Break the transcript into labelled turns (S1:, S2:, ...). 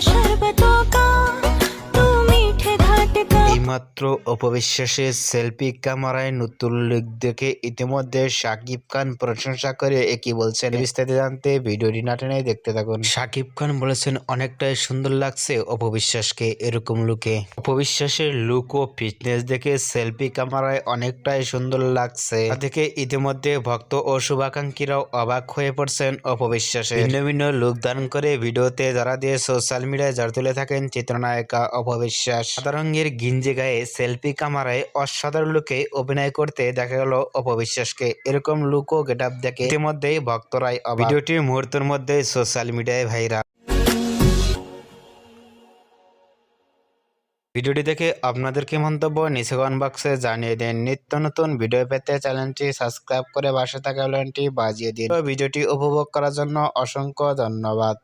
S1: Krishna
S2: এইমাত্র অপবিশ্বাসের selfie ক্যামেরায় নতুন লুক দেখে ইতিমধ্যে শাকিব খান প্রশংসা করে একই বলছেন। বিস্তারিত জানতে ভিডিওটি না টেনে দেখতে থাকুন। শাকিব খান বলেছেন অনেকটাই সুন্দর লাগছে অপবিশ্বাসকে এরকম লুকে। অপবিশ্বাসের লুক ও ফিটনেস দেখে সেলফি ক্যামেরায় অনেকটাই সুন্দর লাগছে। দেখে ইতিমধ্যে ভক্ত ও শুভাকাঙ্ক্ষীরাও অবাক হয়ে পড়ছেন অপবিশ্বাসে। ভিন্ন ভিন্ন লুক ধারণ করে ভিডিওতে যারা দিয়ে সোশ্যাল মিডিয়ায় ঝড় তুলে থাকেন চিত্রনায়িকা অপবিশ্বাস। সাদা রঙের গিঞ্জি গায়ে সেলফি ক্যামেরায় অসাধারণ লুকে অভিনয় করতে দেখা গেল অপবিশ্বাসকে এরকম লুক ও গেট আপ দেখে ইতিমধ্যেই ভক্তরাই। ভিডিওটি মুহূর্তের মধ্যে সোশ্যাল মিডিয়ায় ভাইরাল ভিডিওটি দেখে আপনাদের কি মন্তব্য নিচে কমেন্ট বক্সে জানিয়ে দিন। নিত্য নতুন ভিডিও পেতে চ্যানেলটি সাবস্ক্রাইব করে পাশে থাকা বেলটি বাজিয়ে দিন। ভিডিওটি উপভোগ করার জন্য অসংখ্য ধন্যবাদ।